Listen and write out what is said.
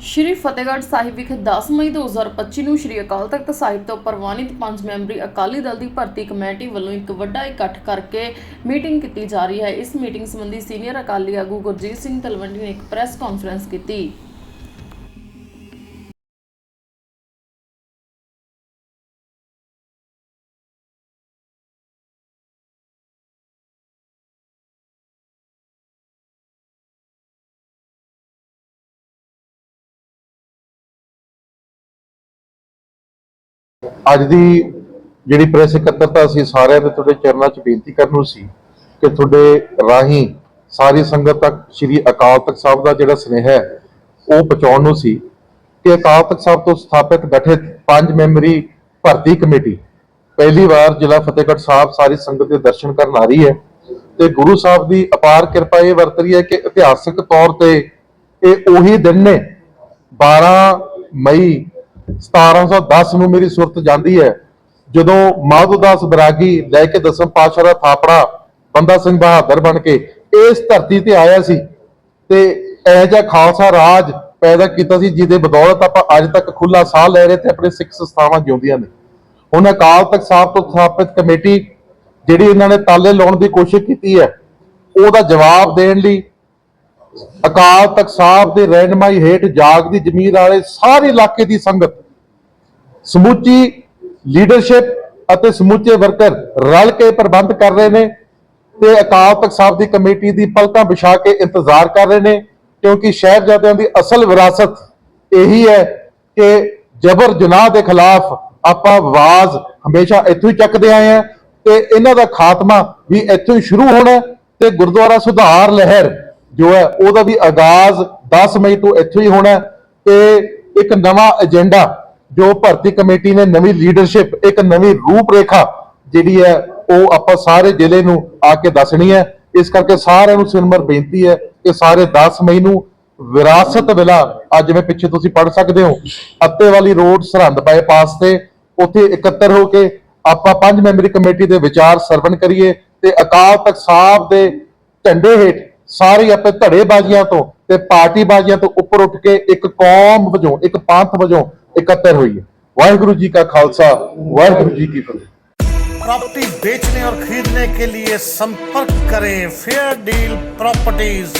ਸ਼੍ਰੀ ਫਤਿਹਗੜ੍ਹ ਸਾਹਿਬ ਵਿਖੇ 10 ਮਈ 2025 ਨੂੰ ਸ਼੍ਰੀ ਅਕਾਲ ਤਖਤ ਸਾਹਿਬ ਤੋਂ ਪ੍ਰਵਾਨਿਤ ਪੰਜ ਮੈਂਬਰੀ ਅਕਾਲੀ ਦਲ ਦੀ ਭਰਤੀ ਕਮੇਟੀ ਵੱਲੋਂ ਇੱਕ ਵੱਡਾ ਇਕੱਠ ਕਰਕੇ ਮੀਟਿੰਗ ਕੀਤੀ ਜਾ ਰਹੀ ਹੈ। ਇਸ ਮੀਟਿੰਗ ਸੰਬੰਧੀ ਸੀਨੀਅਰ ਅਕਾਲੀ ਆਗੂ ਗੁਰਜੀਤ ਸਿੰਘ ਤਲਵੰਡੀ ਨੇ ਇੱਕ ਪ੍ਰੈਸ ਕਾਨਫਰੰਸ ਕੀਤੀ। ਅੱਜ ਦੀ ਜਿਹੜੀ ਪ੍ਰੈਸ ਇਕੱਤਰਤਾ ਸੀ, ਸਾਰਿਆਂ ਦੇ ਤੁਹਾਡੇ ਚਰਨਾਂ 'ਚ ਬੇਨਤੀ ਕਰਨ ਨੂੰ ਸੀ ਕਿ ਤੁਹਾਡੇ ਰਾਹੀਂ ਸਾਰੀ ਸੰਗਤ ਤੱਕ, ਸ੍ਰੀ ਅਕਾਲ ਤਖਤ ਸਾਹਿਬ ਦਾ ਜਿਹੜਾ ਸੁਨੇਹਾ ਹੈ, ਉਹ ਪਹੁੰਚਾਉਣ ਨੂੰ ਸੀ ਕਿ ਅਕਾਲ ਤਖਤ ਸਾਹਿਬ ਤੋਂ ਸਥਾਪਿਤ ਗਠਿਤ ਪੰਜ ਮੈਂਬਰੀ ਭਰਤੀ ਕਮੇਟੀ, ਪਹਿਲੀ ਵਾਰ ਜ਼ਿਲ੍ਹਾ ਫਤਿਹਗੜ੍ਹ ਸਾਹਿਬ ਸਾਰੀ ਸੰਗਤ ਦੇ ਦਰਸ਼ਨ ਕਰਨ ਆ ਰਹੀ ਹੈ ਤੇ ਗੁਰੂ ਸਾਹਿਬ ਦੀ ਅਪਾਰ ਕਿਰਪਾ ਇਹ ਵਰਤ ਰਹੀ ਹੈ ਕਿ ਇਤਿਹਾਸਕ ਤੌਰ ਤੇ ਇਹ ਉਹੀ ਦਿਨ ਨੇ 12 ਮਈ 1710 ਨੂੰ ਮੇਰੀ ਸੁਰਤ ਜਾਂਦੀ ਹੈ। ਜਦੋਂ ਮਾਧੋਦਾਸ ਬਰਾਗੀ ਲੈ ਕੇ ਦਸਮ ਪਾਤਸ਼ਾਹ ਦਾ ਥਾਪੜਾ, ਬੰਦਾ ਸਿੰਘ ਬਹਾਦਰ ਬਣ ਕੇ ਇਸ ਧਰਤੀ ਤੇ ਆਇਆ ਸੀ ਤੇ ਇਹ ਜਿਹਾ ਖਾਲਸਾ ਰਾਜ ਪੈਦਾ ਕੀਤਾ ਸੀ ਜਿਹਦੇ ਬਦੌਲਤ ਆਪਾਂ ਅੱਜ ਤੱਕ ਖੁੱਲਾ ਸਾਹ ਲੈ ਰਹੇ ਤੇ ਆਪਣੇ ਸਿੱਖ ਸੰਸਥਾਵਾਂ ਜਿਉਂਦੀਆਂ ਨੇ। ਹੁਣ ਅਕਾਲ ਤਖਤ ਸਾਹਿਬ ਤੋਂ ਸਥਾਪਿਤ ਕਮੇਟੀ ਜਿਹੜੀ ਇਹਨਾਂ ਨੇ ਤਾਲੇ ਲਾਉਣ ਦੀ ਕੋਸ਼ਿਸ਼ ਕੀਤੀ ਹੈ, ਉਹਦਾ ਜਵਾਬ ਦੇਣ ਲਈ ਅਕਾਲ ਤਖਤ ਸਾਹਿਬ ਦੇ ਰਹਿਨਮਾਈ ਹੇਠ ਜਾਗ ਦੀ ਜ਼ਮੀਰ ਵਾਲੇ ਸਾਰੇ ਇਲਾਕੇ ਦੀ ਸੰਗਤ, ਸਮੁੱਚੀ ਲੀਡਰਸ਼ਿਪ ਅਤੇ ਸਮੁੱਚੇ ਵਰਕਰ ਰਲ ਕੇ ਪ੍ਰਬੰਧ ਕਰ ਰਹੇ ਨੇ ਤੇ ਅਕਾਲ ਤਖਤ ਸਾਹਿਬ ਦੀ ਕਮੇਟੀ ਦੀ ਪਲਕਾਂ ਵਿਛਾ ਕੇ ਇੰਤਜ਼ਾਰ ਕਰ ਰਹੇ ਨੇ, ਕਿਉਂਕਿ ਸ਼ਹਿਬਜ਼ਾਦਿਆਂ ਦੀ ਅਸਲ ਵਿਰਾਸਤ ਇਹੀ ਹੈ ਕਿ ਜਬਰ ਜਨਾਹ ਦੇ ਖਿਲਾਫ ਆਪਾਂ ਆਵਾਜ਼ ਹਮੇਸ਼ਾ ਇੱਥੋਂ ਹੀ ਚੱਕਦੇ ਆਏ ਆ ਤੇ ਇਹਨਾਂ ਦਾ ਖਾਤਮਾ ਵੀ ਇੱਥੋਂ ਹੀ ਸ਼ੁਰੂ ਹੋਣਾ ਤੇ ਗੁਰਦੁਆਰਾ ਸੁਧਾਰ ਲਹਿਰ ਜੋ ਹੈ, ਉਹਦਾ ਵੀ ਆਗਾਜ਼ 10 ਮਈ ਤੋਂ ਇੱਥੋਂ ਹੀ ਹੋਣਾ ਤੇ ਇੱਕ ਨਵਾਂ ਏਜੰਡਾ ਜੋ ਭਰਤੀ ਕਮੇਟੀ ਨੇ, ਨਵੀਂ ਲੀਡਰਸ਼ਿਪ ਇੱਕ ਨਵੀਂ ਰੂਪਰੇਖਾ ਜਿਹੜੀ ਹੈ, ਉਹ ਆਪਾਂ ਸਾਰੇ ਜ਼ਿਲ੍ਹੇ ਨੂੰ ਆ ਕੇ ਦੱਸਣੀ ਹੈ। ਇਸ ਕਰਕੇ ਸਾਰਿਆਂ ਨੂੰ ਸਿਰਮਰ ਬੇਨਤੀ ਹੈ ਕਿ ਸਾਰੇ 10 ਮਈ ਨੂੰ ਵਿਰਾਸਤ ਵਿਲਾ, ਅੱਜ ਜਿਵੇਂ ਪਿੱਛੇ ਤੁਸੀਂ ਪੜ ਸਕਦੇ ਹੋ, ਅੱਤੇ ਵਾਲੀ ਰੋਡ ਸਰਹੰਦ ਬਾਈਪਾਸ ਤੇ ਉੱਥੇ ਇਕੱਤਰ ਹੋ ਕੇ ਆਪਾਂ ਪੰਜ ਮੈਂਬਰੀ ਕਮੇਟੀ ਦੇ ਵਿਚਾਰ ਸਰਵਣ ਕਰੀਏ ਤੇ ਅਕਾਲ ਤਖਤ ਸਾਹਿਬ ਦੇ ਝੰਡੇ ਹੇਠ ਸਾਰੇ ਆਪਣੇ ਧੜੇ ਬਾਜ਼ੀਆਂ ਤੋਂ ਤੇ ਪਾਰਟੀ ਬਾਜ਼ੀਆਂ ਤੋਂ ਉੱਪਰ ਉੱਠ ਕੇ ਇੱਕ ਕੌਮ ਵਜੋਂ ਇੱਕ ਪੰਥ ਵਜੋਂ ਇਕੱਤਰ ਹੋਈਏ ਵਾਹਿਗੁਰੂ ਜੀ ਕਾ ਖਾਲਸਾ ਵਾਹਿਗੁਰੂ ਜੀ ਕੀ ਫਤਿਹ प्रॉपर्टी बेचने और खरीदने के लिए संपर्क करें फेयर डील प्रॉपर्टीज